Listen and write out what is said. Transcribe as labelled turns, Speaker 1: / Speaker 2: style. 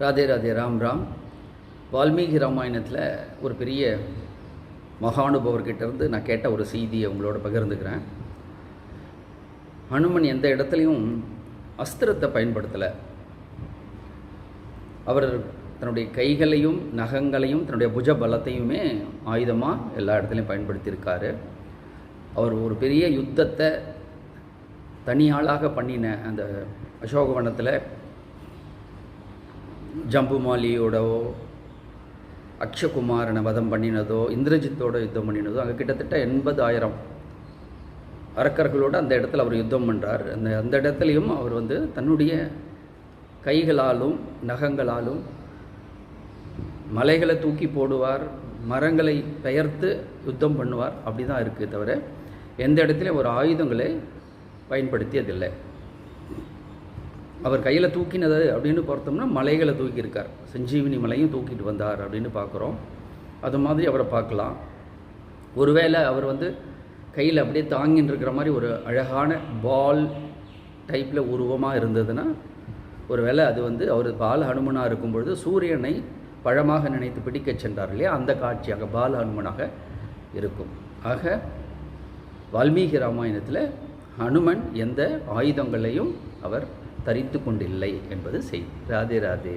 Speaker 1: ராதே ராதே ராம் ராம். வால்மீகி ராமாயணத்தில் ஒரு பெரிய மகானுபவர்கிட்ட இருந்து நான் கேட்ட ஒரு செய்தியை உங்களோட பகிர்ந்துக்கிறேன். ஹனுமன் எந்த இடத்துலையும் அஸ்திரத்தை பயன்படுத்தலை. அவர் தன்னுடைய கைகளையும் நகங்களையும் தன்னுடைய புஜ பலத்தையுமே ஆயுதமாக எல்லா இடத்துலையும் பயன்படுத்தியிருக்காரு. அவர் ஒரு பெரிய யுத்தத்தை தனியாளாக பண்ணின அந்த அசோகவனத்தில் ஜம்புமாலியோடவோ அக்ஷகுமாரனை வதம் பண்ணினதோ இந்திரஜித்தோட யுத்தம் பண்ணினதோ அங்கே கிட்டத்தட்ட எண்பதாயிரம் அரக்கர்களோடு அந்த இடத்துல அவர் யுத்தம் பண்ணுறார் அந்த அந்த இடத்துலையும் அவர் வந்து தன்னுடைய கைகளாலும் நகங்களாலும் மலைகளை தூக்கி போடுவார் மரங்களை பெயர்த்து யுத்தம் பண்ணுவார். அப்படி தான் இருக்குது தவிர எந்த இடத்துலையும் ஒரு ஆயுதங்களை பயன்படுத்தியதில்லை. அவர் கையில் தூக்கினது அப்படின்னு பார்த்தோம்னா மலைகளை தூக்கியிருக்கார். சஞ்சீவினி மலையும் தூக்கிட்டு வந்தார் அப்படின்னு பார்க்குறோம். அது மாதிரி அவரை பார்க்கலாம். ஒருவேளை அவர் வந்து கையில் அப்படியே தாங்கின்னு இருக்கிற மாதிரி ஒரு அழகான பால் டைப்பில் உருவமாக இருந்ததுன்னா ஒருவேளை அது வந்து அவர் பால ஹனுமனாக இருக்கும் பொழுது சூரியனை பழமாக நினைத்து பிடிக்கச் சென்றார் இல்லையா? அந்த காட்சியாக பால ஹனுமனாக இருக்கும். ஆக வால்மீகி ராமாயணத்தில் ஹனுமன் எந்த ஆயுதங்களையும் அவர் தரித்து கொண்டில்லை என்பது செய்தி ராதே ராதே.